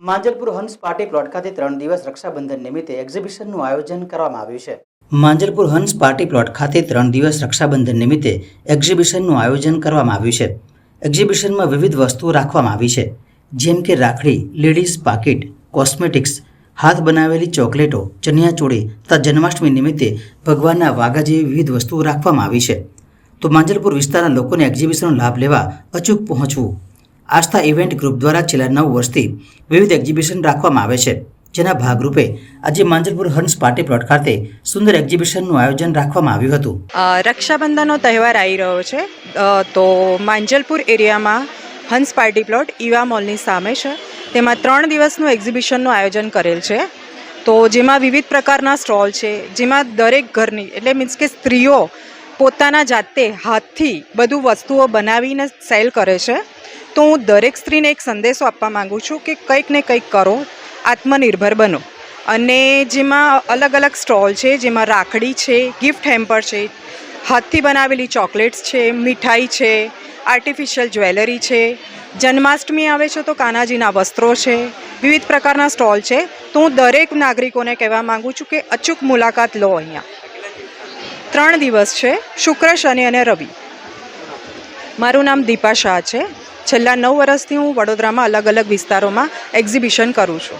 માંજલપુર હંસ party plot ખાતે ત્રણ દિવસ રક્ષાબંધન નિમિત્તે એક્ઝિબિશનનું આયોજન કરવામાં આવ્યું છે. માંજલપુર હંસ પાર્ટી પ્લોટ ખાતે ત્રણ દિવસ રક્ષાબંધન નિમિત્તે એક્ઝિબિશનનું આયોજન કરવામાં આવ્યું છે. એક્ઝિબિશનમાં વિવિધ વસ્તુઓ રાખવામાં આવી છે. જેમ કે રાખડી, લેડીઝ પાકીટ કોસ્મેટિક્સ હાથ બનાવેલી ચોકલેટો ચણિયાચોળી તથા જન્માષ્ટમી નિમિત્તે ભગવાનના વાઘા જેવી વિવિધ વસ્તુઓ રાખવામાં આવી છે. તો માંજલપુર વિસ્તારના લોકોને એક્ઝિબિશનનો લાભ લેવા અચૂક પહોંચવું આસ્થા ઇવેન્ટ ગ્રુપ દ્વારા છેલ્લા નવ વર્ષથી વિવિધ એક્ઝિબિશન રાખવામાં આવે છે. જેના ભાગરૂપે આજે માંજલપુર હંસ પાર્ટી પ્લોટ ખાતે સુંદર એક્ઝિબિશનનું આયોજન રાખવામાં આવ્યું હતું. રક્ષાબંધનનો તહેવાર આવી રહ્યો છે. તો માંજલપુર એરિયામાં હંસ પાર્ટી પ્લોટ ઈવા મોલની સામે છે. તેમાં ત્રણ દિવસનું એક્ઝિબિશનનું આયોજન કરેલ છે. તો જેમાં વિવિધ પ્રકારના સ્ટોલ છે. જેમાં દરેક ઘરની, એટલે મીન્સ કે સ્ત્રીઓ પોતાના જાતે હાથથી બધું વસ્તુઓ બનાવીને સેલ કરે છે. તો હું દરેક સ્ત્રીને એક સંદેશો આપવા માંગુ છું કે કંઈક ને કંઈક કરો, આત્મનિર્ભર બનો. અને જેમાં અલગ અલગ સ્ટોલ છે, જેમાં રાખડી છે ગિફ્ટ હેમ્પર છે, હાથથી બનાવેલી ચોકલેટ્સ છે, મીઠાઈ છે આર્ટિફિશિયલ જ્વેલરી છે, જન્માષ્ટમી આવે છે તો કાનાજીના વસ્ત્રો છે, વિવિધ પ્રકારના સ્ટોલ છે. તો હું દરેક નાગરિકોને કહેવા માંગુ છું કે અચૂક મુલાકાત લો અહીંયા. ત્રણ દિવસ છે, શુક્ર, શનિ અને રવિ. મારું નામ દીપા શાહ છે. છેલ્લા નવ વર્ષથી હું વડોદરામાં અલગ અલગ વિસ્તારોમાં એક્ઝિબિશન કરું છું.